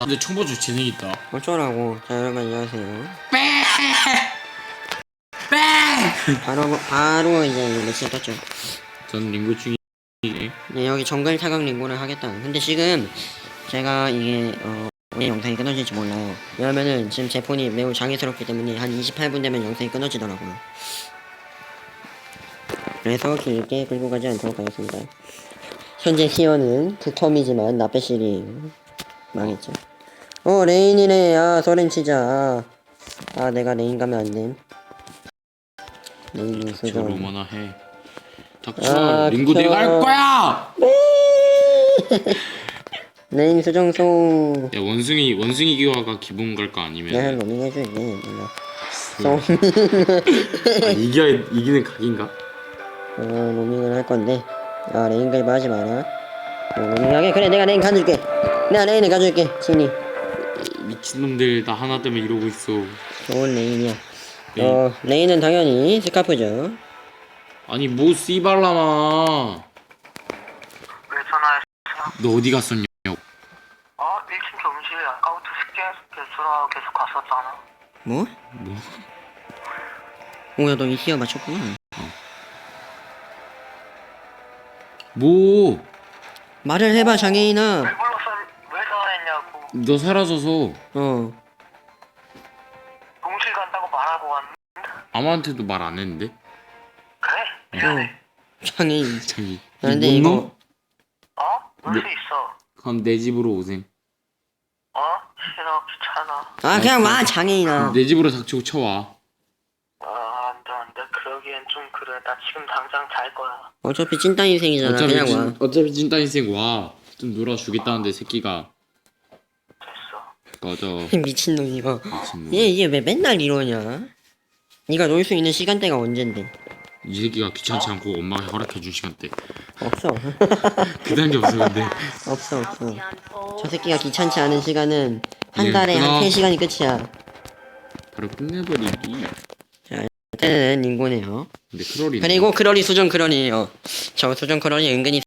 근데 청보주 재능 있다. 어쩌라고. 자 여러분 안녕하세요. 뺑! 바로 바로 이제 매치 떴죠. 전 링고 중이 네, 여기 정글 타격 링고를 하겠다. 근데 지금 제가 이게 어 왜 영상이 끊어질지 몰라요. 왜냐면은 지금 제 폰이 매우 장애스럽기 때문에 한 28분 되면 영상이 끊어지더라고요. 그래서 길게 끌고 가지 않도록 하겠습니다. 현재 티어는 두 텀이지만 나빼실이 망했죠. 어 레인이네. 아 소렌 치자. 아 내가 레인 가면 안됨. 저 수정 로마나 해. 닥쳐. 아, 링고 닥쳐. 내가 할 거야. 레인 수정송. 야 원숭이 원숭이 기화가 기본 갈까 아니면 로밍 몰라. 송. 아, 이겨 이기는 각인가? 어, 로밍을 할 건데. 아 레인 가입 하지 마라 어, 로밍하게 그래 내가 레인 가줄게 내가 레인을 가줄게 진이 미친놈들 나 하나 때문에 이러고 있어. 좋은 레인이야 레인. 어 레인은 당연히 스카프죠 아니 뭐 씨발라마. 왜 전화했어? 너 어디 갔었냐? 어? 1층 교무실 아까부터 숙제 개수라 계속 갔었잖아 뭐? 뭐? 오야 너이 티어 맞췄구나 뭐? 말을 해봐 장애인아 왜 불렀어? 왜 전화했냐고 너 사라져서 어 교무실 간다고 말하고 왔는데 아무한테도 말 안 했는데? 그래? 어. 미안해 장애인 자기. 아, 근데 이 이거 놈? 어? 놀수 네. 있어 그럼 내 집으로 오셈. 어? 싫어 귀찮아 아 그냥 와 장애인아 내 집으로 닥치고 쳐와. 아 안돼 안돼 그러기엔 좀 그래 나 지금 당장 잘 거야 어차피 찐따 인생이잖아 어차피 그냥 진, 와 어차피 찐따 인생 와. 좀 놀아 주겠다는데 새끼가 됐어 꺼져. 미친놈 이거 미친놈. 얘 이게 왜 맨날 이러냐 네가 놀 수 있는 시간대가 언젠데 이 새끼가 귀찮지 않고 엄마가 허락해 준 시간대. 없어 그딴 게 없어 근데. 없어 없어 저 새끼가 귀찮지 않은 시간은 한 예, 달에 끊어. 한 3시간이 끝이야 바로 끝내버리기. 때는 링고네요 근데 크롤이. 그리고 크럴이 수정 크럴이에요 저 수정 크럴이 은근히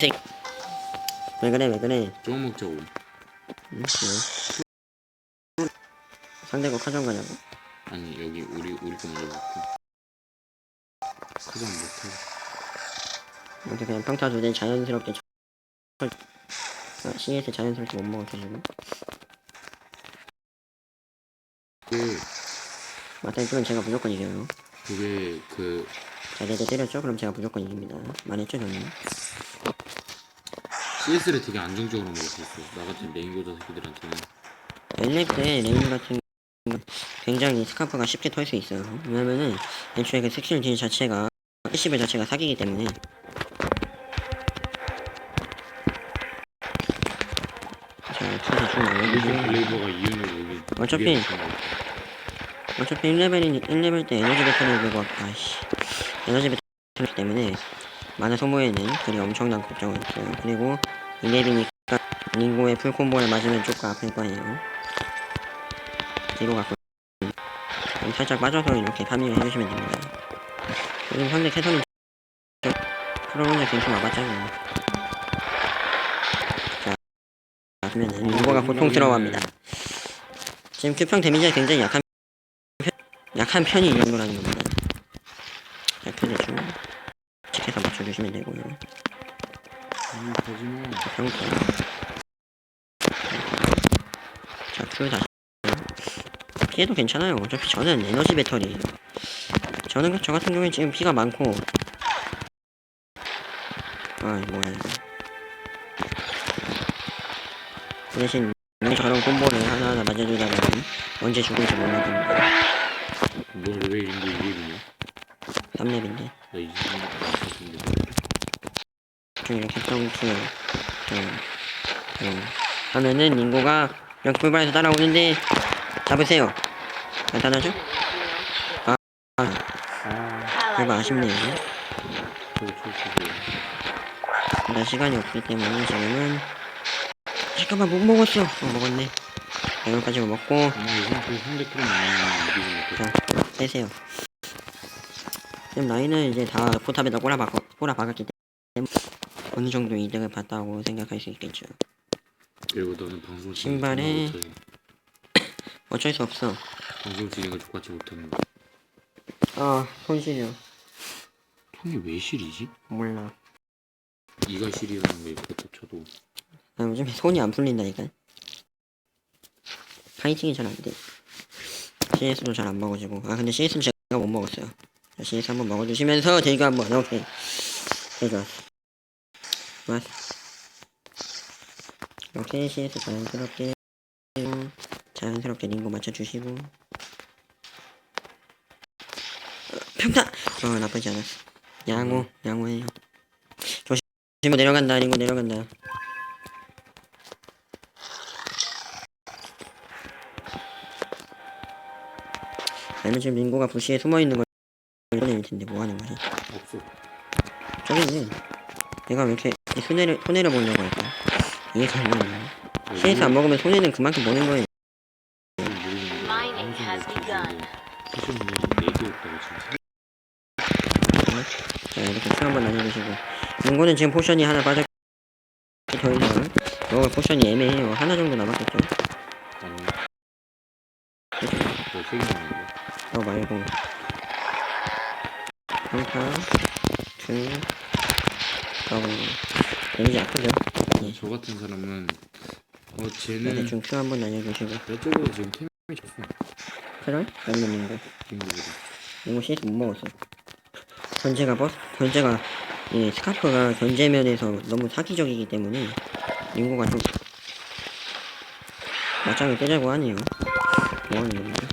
새- 왜 그래 왜 그래 조금 먹자고. 응, 왜? 상대국 카정 가냐고 아니 여기 우리 우리 거 먼저 먹고. 그건 못해. 어떻게 그냥 평타 두대 자연스럽게 쳐- 아, CS 자연스럽게 못 먹어가지고 그 맞다 이쪽은 제가 무조건 이겨요 그게 그자 내대 때렸죠? 그럼 제가 무조건 이깁니다 말했죠 저는 CS를 되게 안정적으로 먹을 수 있어. 나 같은 고자 새끼들한테는. 엘렉 때 레인 같은 건 굉장히 스카프가 쉽게 털 수 있어요 왜냐면은 애초에 그 스킬 딜 자체가 패시브 자체가 사기이기 때문에 자 투자 중 요즘 알려주고 블레이버가 이윤을 여기. 어차피- 위에. 어차피 1레벨이 1레벨 때 에너지 배터리를 들고 왔- 아이씨. 에너지 배터리 때문에 만화 소모에는 그리 엄청난 걱정은 없어요. 그리고 2렙이니까 링고의 풀콤보를 맞으면 조금 아플 거예요. 뒤로 갖고. 살짝 빠져서 이렇게 파밍을 해주시면 됩니다. 요즘 캐선은 그럼 혼자 괜히 와봤잖아요. 자 그러면은 링고가 고통스러워합니다. 지금 큐평 데미지가 굉장히 편, 약한 편이 이 정도라는 겁니다. 자, 큐 대충 체크해서 맞춰주시면 되고요. 음, 거짓말. 평타. 자, 큐 다시. 피해도 괜찮아요. 어차피 저는 에너지 배터리예요. 저는 그- 저 같은 경우에 지금 피가 많고. 아, 뭐야 이거. 그 대신 저런 콤보를 하나하나 맞아주다가 언제 죽을지 몰라봅 니다. 너왜 인도 이기냐? 3렙인데. 나 이제 같은데. 좀 이렇게 점프 좀, 좀 하면은 링고가 그냥 불발에서 따라오는데 잡으세요 간단하죠? 아, 아 아, 별거 아쉽네요. 나 시간이 없기 때문에 지금은 잠깐만 못 먹었어 어 먹었네 먹고 만나면 이기지 못해. 자 빼세요 지금 라인은 이제 다 포탑에다 꼬라박, 꼬라박았기 때문에 어느 정도 이득을 봤다고 생각할 수 있겠죠 그리고 너는 방송 신발에-. 어쩔 수 없어 방송 진행을 족같이 못하는 거. 아 손실이요 통이 왜 실이지? 몰라 이가 실이라는 거 이렇게 쳐도 나 요즘에 손이 안 풀린다니까 파이팅이 잘 안돼. CS도 잘 안 먹어지고. 아 근데 CS는 제가 못 먹었어요. 자, CS 한번 먹어주시면서 대교 한번 오케이. 네 좋았어 좋았어 오케이 CS 자연스럽게. 자연스럽게 링고 맞춰주시고. 어, 평타! 어 나쁘지 않았어. 양호 양호해요. 조심 링고 내려간다 링고 내려간다 아니면 지금 링고가 부시에 숨어있는 걸일 텐데 뭐하는 거지? 없어. 저기 있네 내가 왜 이렇게 이 손해를 손해를 보려고 할까? 이해가 안 가네 CS 안 먹으면 손해는 그만큼 보는 거예요. Mining has begun. 패션 문제점 4개 없다고 지금 자 이렇게 큐 한번 날려주시고. 링고는 지금 포션이 하나 빠졌 더 이상 먹을 포션이 애매해요. 하나 정도 남았겠죠? 아니 너세개 있 어 말고 평타 two 더블 데미지 아프죠 예. 저 같은 사람은 어 자, 쟤는 대충 큐 한번 날려주시고 저쪽으로 지금 템이 쳤어 그럴? 날려는 거 빙고보다 이거 CS 못 먹었어. 견제가 버스, 견제가, 이 스카프가 견제면에서 너무 사기적이기 때문에, 인구가 좀, 맞짱을 떼자고 하네요. 뭐 하는 겁니까?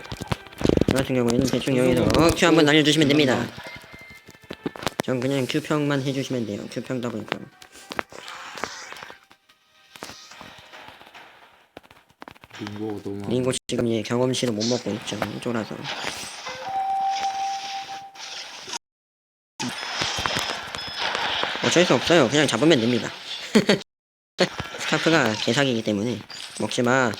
저 같은 경우에는 대충 여기서, 어, 큐 한번 날려주시면 됩니다. 전 그냥 큐평만 해주시면 돼요. 큐평 더블평. 빙고가 너무 링고 지금 얘 경험치를 못 먹고 있죠. 쫄아서. 어쩔 수 없어요. 그냥 잡으면 됩니다. 스카프가 개사기이기 때문에 먹지 마.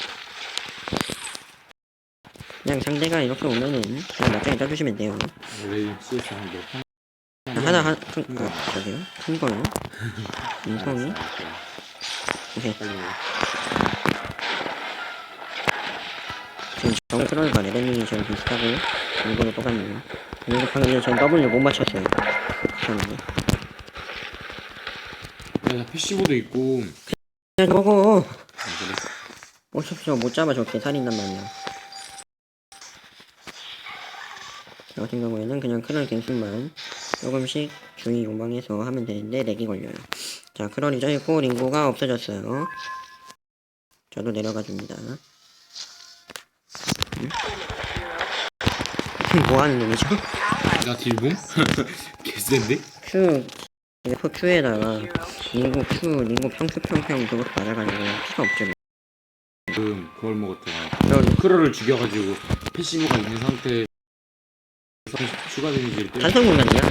그냥 상대가 이렇게 오면은 그냥 맞짱에 떠주시면 돼요. 원래 CS 한번 하나 한, 큰, 어, 저기요? 큰 거요? 인성이? 오케이. 빨리 먹어. 지금 정크롤과 레벨링이 저랑 비슷하고 이거도 똑같네요. 그리고 방금 전 W 못 맞췄어요. 그런데. 야나 패시브도 있고 야 저거 아, 그래 어차피 못 잡아 저 개 살인단 말이야. 저 같은 경우에는 그냥 크롤 갱신만 조금씩 주의 요망해서 하면 되는데 렉이 걸려요. 자 크롤이 져 있고 링고가 없어졌어요. 저도 내려가 줍니다. 응? 뭐 하는 놈이죠? 나 딜봉? 개센데? Q F Q에다가 링고 Q 링고 평큐 평평 그것도 맞아가지고 피가 없죠. 지금 그걸 그런 크로를 죽여가지고 패시브가 있는 상태에서 추가 데미지를 때려 탄성 공간이야?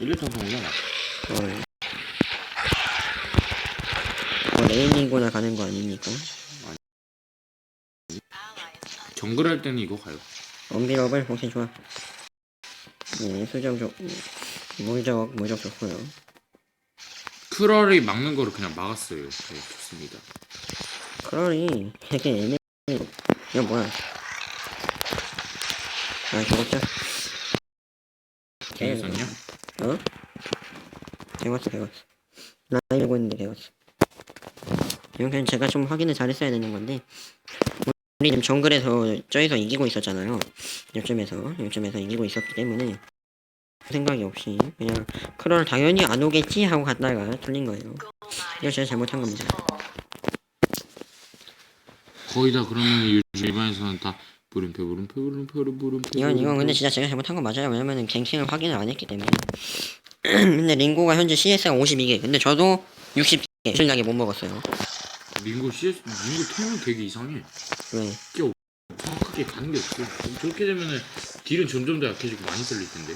1렙 탄성이잖아 어. 어 레인 링고나 가는 거 아닙니까? 정글 할 때는 이거 가요 원비럽을 오케이 좋아. 네 수정 좋 물적 물적 좋고요. 크럴이 막는 거를 그냥 막았어요 네 좋습니다 크롤이 되게 애매. 이거 뭐야? 아 저거죠? 재밌었냐? 어? 배웠어 배웠어. 라인 들고 있는데 배웠어. 이건 제가 좀 확인을 잘했어야 되는 건데 우리 지금 정글에서 저기서 이기고 있었잖아요. 요즘에서 요즘에서 이기고 있었기 때문에 생각이 없이 그냥 크롤 당연히 안 오겠지 하고 갔다가 틀린 거예요. 이거 제가 잘못한 겁니다. 거의 다 그러면 요즘 일반에서는 다 물음표 물음표 물음표 물음표 이건 이건 근데 진짜 제가 잘못한 건 맞아요 왜냐면은 갱킹을 확인을 안 했기 때문에 근데 링고가 현재 CS가 52개 근데 저도 60개 실력이 못 먹었어요 민고 CS 민고 템은 되게 이상해 왜 정확하게 가는 게 없어 저렇게 되면은 딜은 점점 더 약해지고 많이 쓸릴 텐데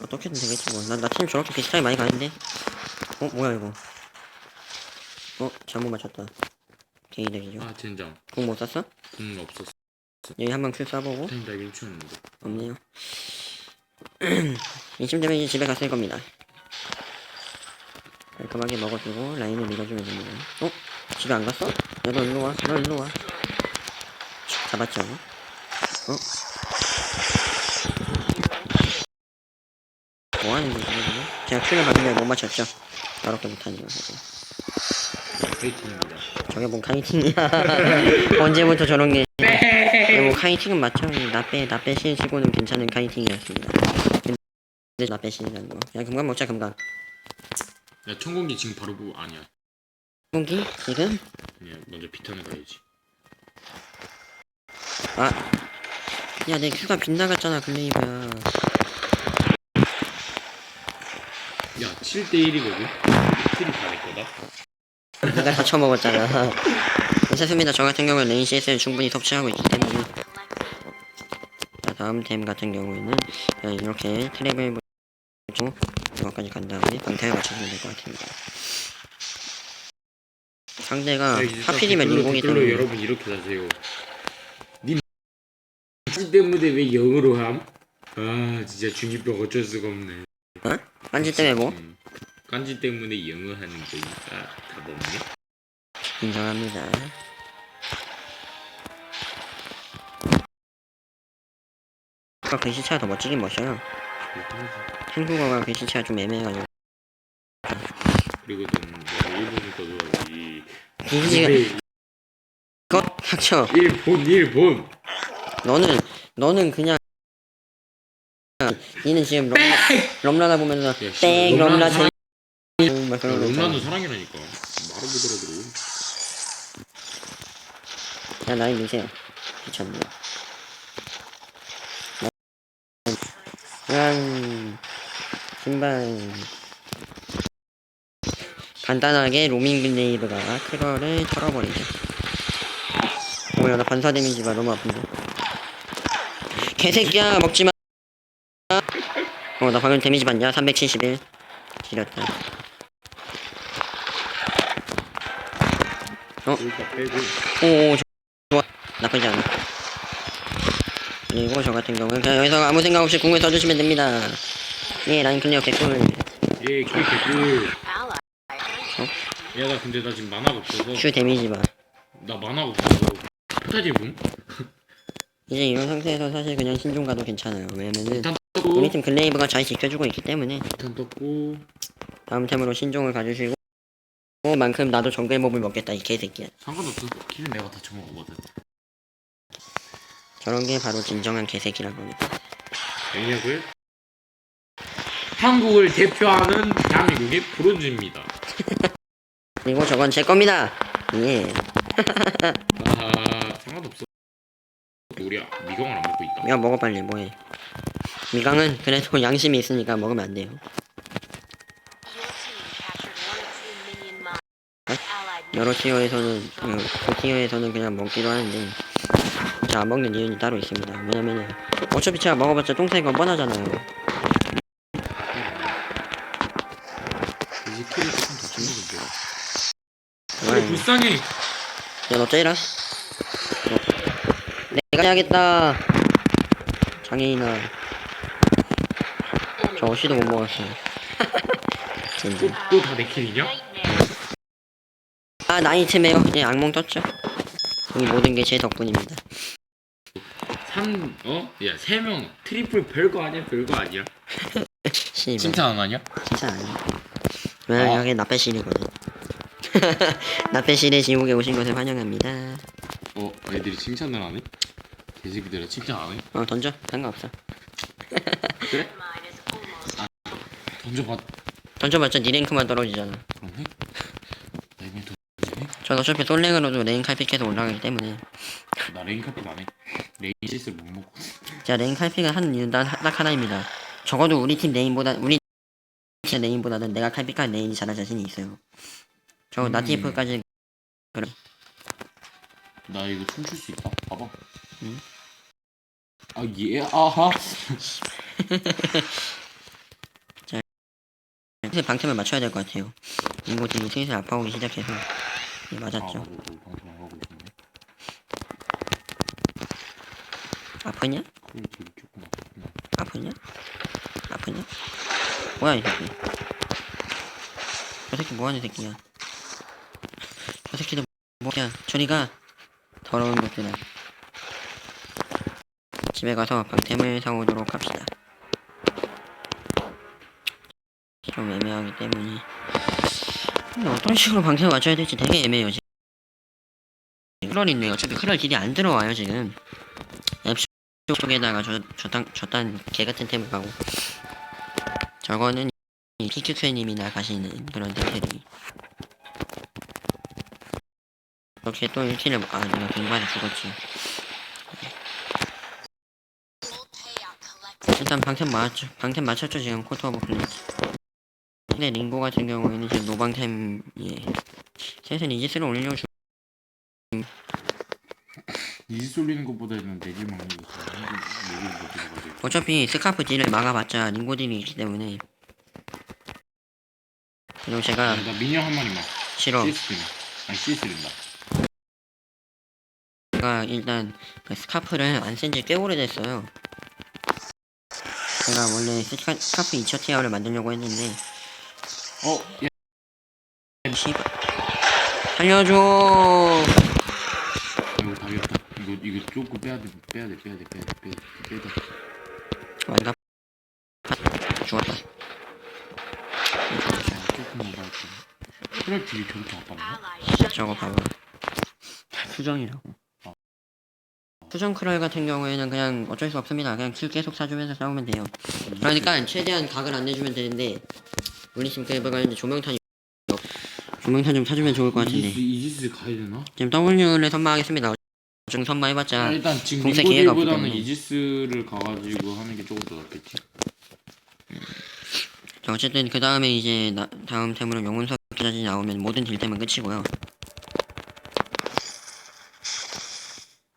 어떻게든 되겠지 뭐. 난, 나팀 저렇게 비슷하게 많이 가는데. 어, 뭐야, 이거. 어, 잘못 맞췄다. 개이득이죠. 아 젠장 궁 못 쐈어? 공 없었어 여기 한번 큐 쏴보고. 템 달기 훔쳤는데 없네요. 이쯤 되면 이제 집에 갔을 겁니다. 깔끔하게 먹어주고, 라인을 밀어주면 됩니다. 어? 집에 안 갔어? 야너 일로 와. 너 일로 와. 잡았죠? 어? 뭐 하는 거지 지금? 제가 큐를 받으면 못 맞췄죠? 더럽게 못하네요. 저거. 페이팅입니다. 저게 뭔 카이팅이야? 언제부터 저런 게? 네, 뭐 카이팅은 맞죠? 나빼 나빼 시치고는 괜찮은 카이팅이었습니다. 근데 나빼 시라는 거. 야 금강 먹자 금강. 야 청공기 지금 바로 보 아니야. 공기 지금? 그냥 먼저 비탄을 가야지. 아. 야, 내 큐가 빗나갔잖아, 글레이브야. 야 7대 1이거든. 킬이 다내 거다. 내가 다 쳐먹었잖아. 괜찮습니다. 저 같은 경우는 레인 CS를 충분히 섭취하고 있기 때문에. 자, 다음 템 같은 경우에는 야, 이렇게 트랩을 붙이고 이거까지 간 다음에 방태를 맞춰주면 될 것 같습니다. 상대가 야, 딱 하필이면 인공이 때문에 여러분 이렇게 하세요. 님 때문에 왜 영어로 함? 아 진짜 중이병 어쩔 수가 없네. 딴지 때문에 뭐? 음, 깐지 때문에 영어 하는 거니까 답 없네. 인정합니다. 아까 글씨체가 더 멋지긴 멋져요. 한국어가 글씨체가 좀 애매해가지고. 그리고 좀 내가 일본을 떠줘야지. 글씨가 근데 그거 닥쳐. 일본 일본. 너는 너는 그냥 니는 지금 럼, 럼라나 보면서 씨, 땡 럼라 사랑- 전막 그런 거 있잖아. 롬란도 사랑이라니까. 말을 못 알아들어. 야 나이 미세요. 미쳤네. 랑 신발 간단하게 로밍 글레이브가 그거를 털어버리죠. 뭐야 나 반사 데미지가 너무 아픈데. 개새끼야 먹지마. 어 나 방금 데미지 봤냐? 371. 지렸다. 일단 빼고. 오, 좋아. 나쁘지 않아. 그리고 저 같은 경우는 그냥 여기서 아무 생각 없이 궁을 써주시면 됩니다. 예, 라인 클리어 개꿀. 예, 킬 개꿀. 야, 나 근데 나 지금 만화가 없어서. 슈 데미지 봐. 나 만화가 없어서. 포타지 붕? 이제 이런 상태에서 사실 그냥 신중 가도 괜찮아요. 왜냐면은 일단 우리. 팀 글레이브가 잘 지켜주고 있기 때문에 일단 떴고. 다음 템으로 신중을 가주시고 만큼 나도 정글 몹을 먹겠다 이 개새끼야. 상관없어. 킬은 내가 다 쳐먹거든. 저런 게 바로 진정한 개새끼라고 합니다. 영역을 한국을 대표하는 대한민국의 브론즈입니다. 그리고 저건 제 겁니다. 예. 아 상관없어. 우리 미경을 안 먹고 있다. 야 먹어 빨리 뭐해. 미강은 그래도 양심이 있으니까 먹으면 안 돼요. 여러 티어에서는 그 티어에서는 그냥 먹기도 하는데 잘안 먹는 이유는 따로 있습니다. 왜냐면은 어차피 제가 먹어봤자 똥새건 뻔하잖아요. 이제 킬을 조금 더 쳐먹으면 돼. 아, 그래 불쌍해. 야너 째라. 너. 내가 해야겠다. 장애인아. 저 어시도 못 먹었어. 또다 내 킬이냐? 아 나이트메어 예 악몽 떴죠. 이 모든 게 제 덕분입니다. 3 어? 야, 3명 트리플 별거 아니야? 별거 아니야? 칭찬 안 하냐? 진짜 아니야. 왜 아. 여기 나빼실이거든. 나빼실의 지옥에 오신 것을 환영합니다. 어, 애들이 칭찬을 안 해? 개새끼들아 칭찬 안 해? 어 던져 상관없어. 그래? 아, 던져봐. 던져봤자 니 랭크만 떨어지잖아. 그러네? 전 어차피 솔랭으로도 레인 칼픽해서 올라가기 때문에 나 레인 카피 안 해. 레인 실수 못 먹고. 제가 레인 칼픽을 하는 이유는 딱, 딱 하나입니다. 적어도 우리 팀 레인보다 우리 팀 레인보다는 내가 칼픽한 레인이 잘할 자신이 있어요. 저 음. 나티프까지 나 이거 춤출 수 있다. 봐봐. 응? 아, 예, 아하. 슬슬 방템을 맞춰야 될 것 같아요. 인고팀이 슬슬 아파오기 시작해서 예, 아, 맞았죠. 하고 있었네. 아프냐? 아프냐? 아프냐? 뭐야 이 새끼 저 새끼 뭐하는 새끼야 저 새끼들 뭐야 저리가 더러운 것들아 집에 가서 방템을 사오도록 합시다 좀 애매하기 때문에 어떤 식으로 방템을 맞춰야 될지 되게 애매해요 지금. 크럴 있네요 어차피 크럴 딜이 안 들어와요 지금. 앱 쪽에다가 저, 저딴, 저딴 개같은 템을 가고. 저거는 이 피큐큐님이나 가시는 그런 템들이. 이렇게 또 1킬을 아 내가 공부하다 죽었지. 일단 방템 맞췄 방템 맞췄죠 지금. 코트 오브 플레이트 근데 링고 같은 경우에는 지금 노방템이 셋은 이지스를 올려주 이지 쏠리는 것보다는 못 들어가지고. 어차피 스카프 딜을 막아봤자 링고 딜이 있기 때문에 그리고 제가 아, 나 미녀 한 마리만. 싫어 CS 아니 CS린다. 제가 일단 그 스카프를 안 쓴 지 꽤 오래됐어요. 제가 원래 스카, 스카프 2차 티어를 만들려고 했는데 어, 야, 씨발 살려줘 이거 다겠다. 이거 이거 조금 빼야 돼, 빼야 돼, 빼야 돼, 빼야 돼, 빼야 돼, 빼야 돼. 완갑 죽었다 아, 조금 오버했다. 트랙 딜이 저렇게 아팠나? 저거 봐봐 수정이라고 수정 크럴 같은 경우에는 그냥 어쩔 수 없습니다 그냥 킬 계속 사주면서 싸우면 돼요 그러니까 최대한 각을 안 내주면 되는데 우리 지금 그래가 이제 조명탄이 없- 조명탄 좀 사주면 좋을 것 같은데 이지스 이지스 가야 되나? 지금 W를 선마하겠습니다 좀 선마해봤자 아, 일단 지금 공세 기회가 없기 링고딜보다는 때문에. 이지스를 가가지고 하는 게 조금 더 낫겠지. 자, 어쨌든 그 다음에 이제 나, 다음 템으로 영혼석 기자지 나오면 모든 딜템은 끝이고요.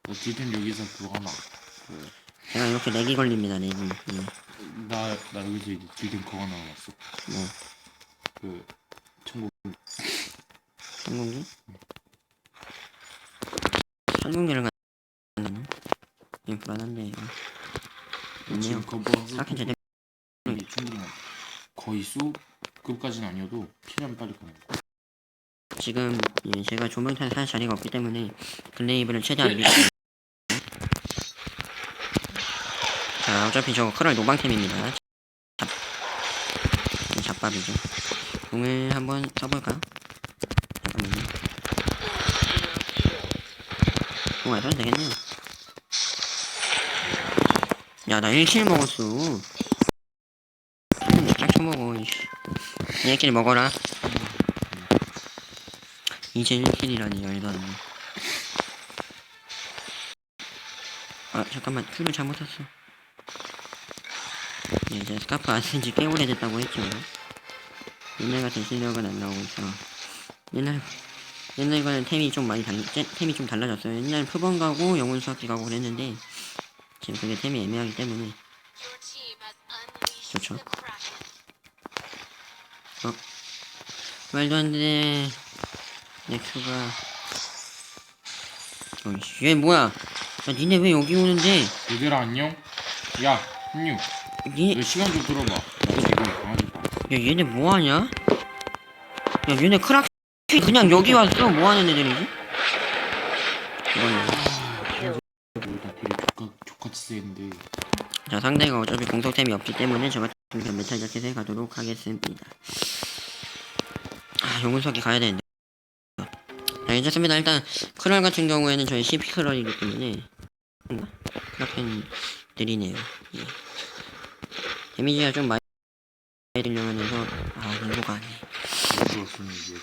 뭐 딜템 여기서 그거 하나. 그, 제가 이렇게 렉이 걸립니다, 렉이. 예. 나, 나 여기서 이제 딜템 그거 나왔어. 뭐, 그, 천국. 천공기? 천공기를 갖는 이 불안한데. 이거. 있네요. 지금 쌓긴 제대로. 이게 충분히. 거의 수급까지는 아니어도 필요하면 빨리 가는 거. 지금 예, 제가 조명탄 살 자리가 없기 때문에 글레이브를 최대한 밀. 자, 어차피 저거 크럴 노방템입니다. 잡, 이 잡밥이죠. 공을 한번 써볼까? 잠깐만요. 공안 써도 되겠네요. 야, 나 1킬 먹었어. 딱 쳐먹어, 이씨. 1킬 먹어라. 이제 1킬이라니 말도 안 돼. 아 잠깐만 큐를 잘못 샀어. 네, 이제 스카프 안 쓴지 꽤 오래됐다고 했죠. 옛날 같은 실력은 안 나오고 있어. 옛날 옛날 거는 템이 좀 많이 달 템- 템이 좀 달라졌어요. 옛날 표본 가고 영혼 수학기 가고 그랬는데 지금 그게 템이 애매하기 때문에 좋죠. 어 말도 안 돼. 넥스가 어이씨 얘 뭐야 야 니네 왜 여기 오는데 얘들아 안녕? 야, 한유. 니, 너 시간 좀 끌어봐. 나 지금 강아지 봐. 야 얘네 뭐하냐 야 얘네 크락 그냥 여기 왔어 뭐하는 애들이지. 자 상대가 어차피 공속템이 없기 때문에 저 같은 경우 메탈 자켓에 가도록 하겠습니다 아 용문석이 가야 되는데 자 괜찮습니다 일단 크럴 같은 경우에는 저희 CP 크럴이기 때문에 크라켄 느리네요 예. 데미지가 좀 많이 들려면 해서 아 공부가 안해 힘들었으면 이제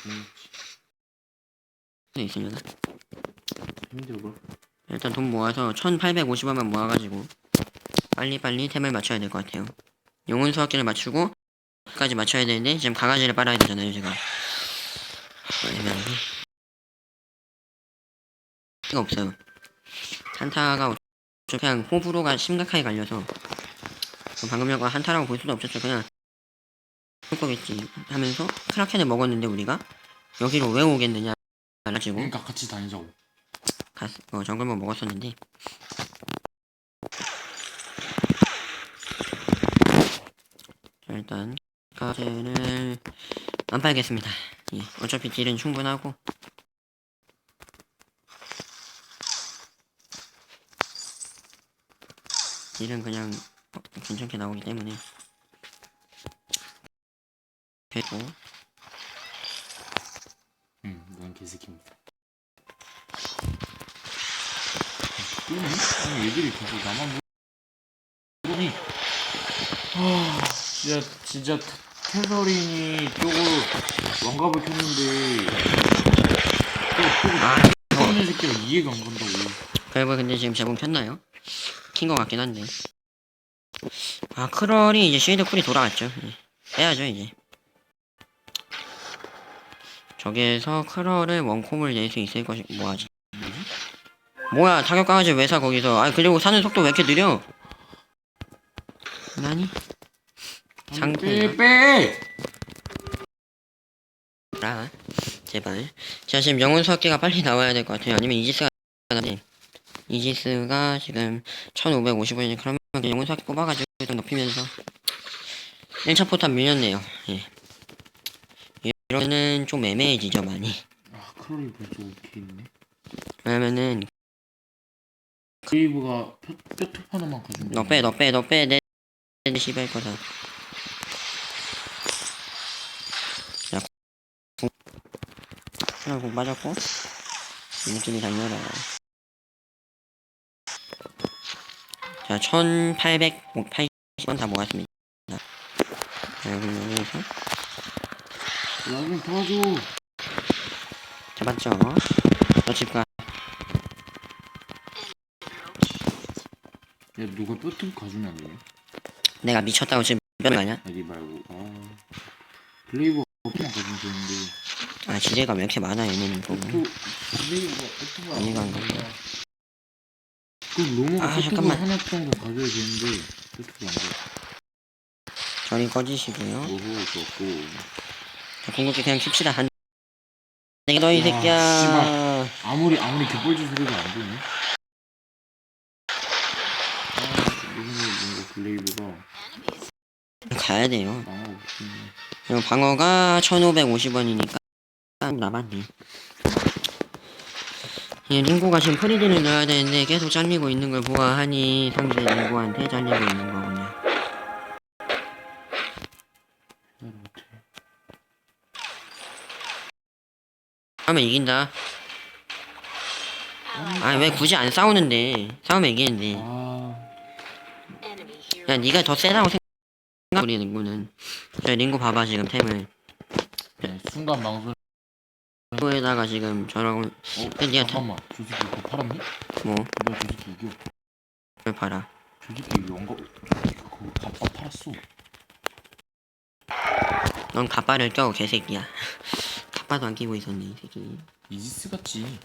좀 있으려나? 힘들어 봐. 일단 돈 모아서 1850원만 모아가지고 빨리빨리 템을 맞춰야 될 것 같아요 영혼 수학기를 맞추고 까지 맞춰야 되는데 지금 강아지를 빨아야 되잖아요 제가 애매하네 가 없어요 어차피 그냥 호불호가 심각하게 갈려서 방금 영화 한타라고 볼 수도 없었죠. 그냥 거겠지 하면서 크라켄을 먹었는데 우리가? 여기로 왜 오겠느냐 알아지고. 그러니까 같이 다니자고. 갔, 어, 정글몬 먹었었는데. 자, 일단 카드를 안 팔겠습니다. 예, 어차피 딜은 충분하고. 딜은 그냥 괜찮게 나오기 때문에. 됐고. 응, 난 개새끼입니다. 그러네? 아니 얘들이 계속 나만 그러니. 아 진짜 진짜 테- 테서린이 쪽으로 왕갑을 켰는데. 아또 켜는 새끼가 이해가 안 간다고. 그리고 근데 지금 제공 켰나요? 킨것 같긴 한데 아 크럴이 이제 쉐이드 쿨이 돌아왔죠. 예. 빼야죠 이제. 저기에서 크럴을 원콤을 낼 수 있을 것이 뭐하지? 뭐야 타격 강아지 왜 사 거기서? 아 그리고 사는 속도 왜 이렇게 느려? 나니? 빼빼! 라 제발. 자 지금 영혼 수학기가 빨리 나와야 될 것 같아요. 아니면 이지스가 이지스가 지금 1550원이니 그러면 그냥 영혼 수학기 뽑아가지고 좀 높이면서 1차 포탑 밀렸네요 예 이러면은 좀 애매해지죠 많이 아 크롤이 벌써 어떻게 있네 왜냐면은 크레이브가 뼈, 뼈톱 하나만 가지고 너 빼 너 빼 너 빼내 시발 거다 자공 하나 공 맞았고 이쪽이 달려라 자 1880원 다 모았습니다. 자 그럼 여기서. 야좀 도와줘. 잡았죠? 너 집가. 야 누가 가주면 안 되냐 내가 미쳤다고 지금 몇 아냐? 아니 말고. 아. 블레이브가 뼈톱만 가주면 되는데. 아 지뢰가 왜 이렇게 많아 얘네는 보고 또 블레이브가 뼈톱을 안 간다. 그럼 로머가 아, 잠깐만. 하나 정도 가져야 되는데 뼈톱이 안 가. 저리 꺼지시고요 좋고 자, 궁극기 그냥 킵시다 한 내가 너이 아, 새끼야 씨발. 아무리 아무리 갯벌지 소리가 안 되네. 아 로머가 뭔가 블레이브가 가야 돼요 망하고 싶네. 그리고 방어가 1550원이니까 남았네 예, 링고가 지금 프리드를 넣어야 되는데 계속 잘리고 있는 걸 보아하니 상대 링고한테 잘리고 있는 거군요. 싸우면 이긴다 아니 왜 굳이 안 싸우는데 싸우면 이기는데 아야 니가 더 세다고 생각 우리 링고는 저 링고 봐봐 지금 템을 네, 순간 망설. 링고에다가 지금 저러고 어 근데 니가 더- 잠깐만 저 새끼 그거 팔았니? 뭐저 새끼 이겨. 뭘 봐라 저 새끼 연거 그거 밥밥 팔았어. 넌 가빠를 껴 개새끼야 가빠도 안 끼고 있었네 이 새끼 이지스 같지.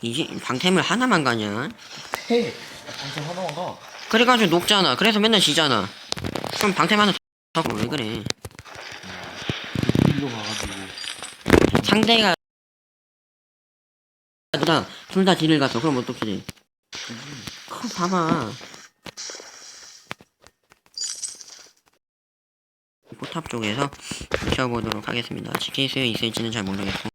이제 방템을 하나만 가냐 해. 방송 하나만 가. 그래가지고 녹잖아 그래서 맨날 지잖아 그럼 방템 하나 더왜 그래 일로 가가지고. 상대가 둘다 둘다 딜을 갔어 그럼 어떻게 돼 그거 봐봐. 포탑 쪽에서 지켜보도록 하겠습니다. 지킬 수 있을지는 잘 모르겠고.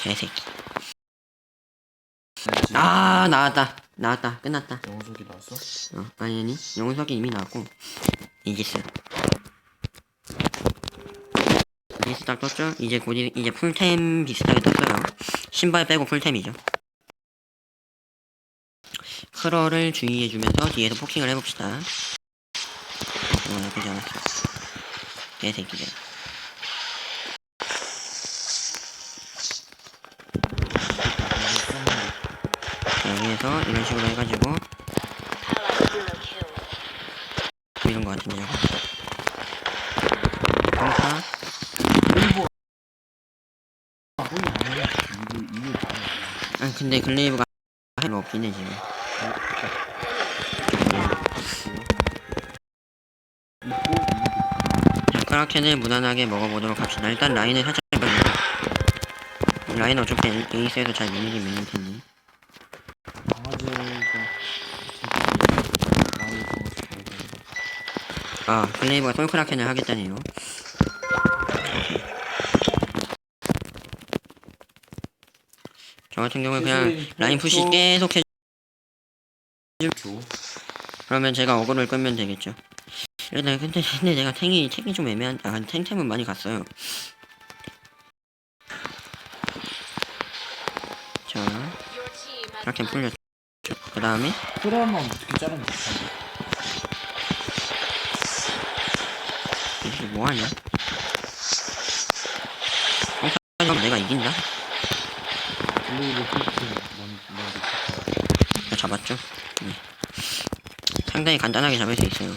개새끼. 아 나왔다. 나왔다. 끝났다. 영석이 나왔어? 어 아니 아니. 영석이 이미 나왔고. 이지스 이지스 딱 떴죠? 이제 곧 이- 이제 풀템 비슷하게 떴어요. 신발 빼고 풀템이죠. 크럴을 주의해주면서 뒤에서 포킹을 해봅시다. 어 나쁘지 않았어 개새끼들. 여기에서 이런 식으로 해가지고. 이런 거 같은데요. 평타 거의 안 해. 이거 이거 다. 아 근데 글레이브가 할 없긴 해 지금. 자 크라켄을 무난하게 먹어보도록 합시다. 일단 라인을 살짝 라인 어차피 에이스에서 잘 밀리긴 밀릴 텐데. 아 글레이브가 솔크라켄을 하겠다네요. 저 같은 경우는 그냥 라인 푸시 계속 해 줘. 그러면 제가 어그를 끌면 되겠죠. 일단 근데 근데 내가 탱이 탱이 좀 애매한 아 탱템은 많이 갔어요. 자 이렇게 풀렸죠. 그 다음에? 그러면 어떻게 자르면? 이게 뭐하냐? 평타전 내가 이긴다 블루로 핑크 뭔 뭔지. 자, 잡았죠 네. 상당히 간단하게 잡을 수 있어요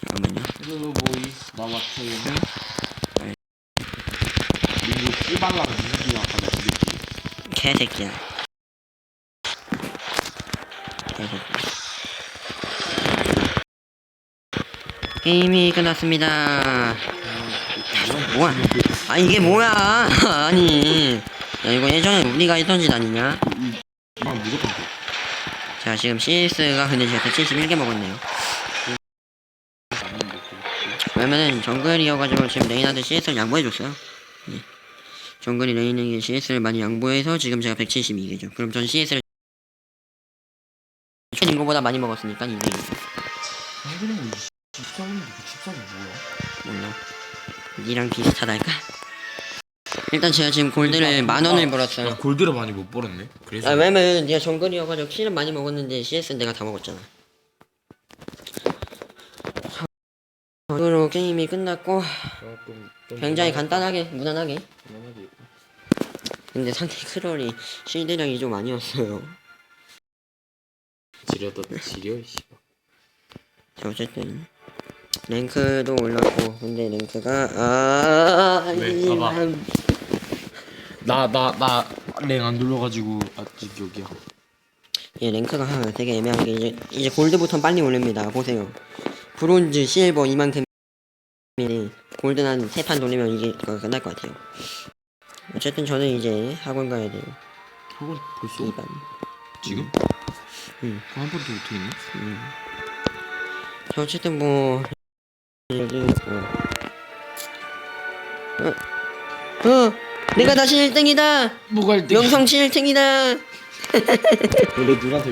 잠깐만요 헬로 보이 나왔어요. 그리고 씨발라가 누구야 아까. 개새끼야. 개새끼. 게임이 끝났습니다. 뭐야? 아 이게 뭐야? 아니, 야 이거 예전에 우리가 했던 짓 아니냐? 막 무조건 돼. 자 지금 CS가 근데 제가 171개 먹었네요. 나는 먹고. 왜냐면은 정글이어가지고 지금 레인한테 CS를 양보해줬어요. 예. 정글이 레인에게 CS를 많이 양보해서 지금 제가 172개죠. 그럼 전 CS를 최인 거보다 많이 먹었으니까 이게 한국인은 집사인데 그 집사는 뭐야? 몰라. 니랑 비슷하달까? 일단 제가 지금 골드를 만 원을 벌었어요. 야, 골드를 많이 못 벌었네. 그래서 아 왜냐면 내가 정글이어가지고 킬은 많이 먹었는데 CS는 내가 다 먹었잖아. 으로 게임이 끝났고 조금 좀 굉장히 간단하게 무난하게 무난하게. 근데 상대 크롤이 실드량이 좀 아니었어요. 지려도 지려 씨발. 자, 어쨌든 랭크도 올랐고 근데 랭크가 아 왜? 봐봐. 나 나 나 랭 안 눌러가지고 아직 여기야. 예 랭크가 되게 애매한 게 이제 이제 골드부터 빨리 올립니다. 보세요. 브론즈, 실버 이만큼 골드 한세 판 돌리면 이게 거- 끝날 것 같아요. 어쨌든 저는 이제 학원 가야 돼요. 학원 벌써 2반. 지금? 응. 한 번도 못해 있네. 음. 자, 어쨌든 뭐 여기 어. 어, 어 내가 다시 1등이다. 뭐가 1등? 명성 7등이다. 너 누구한테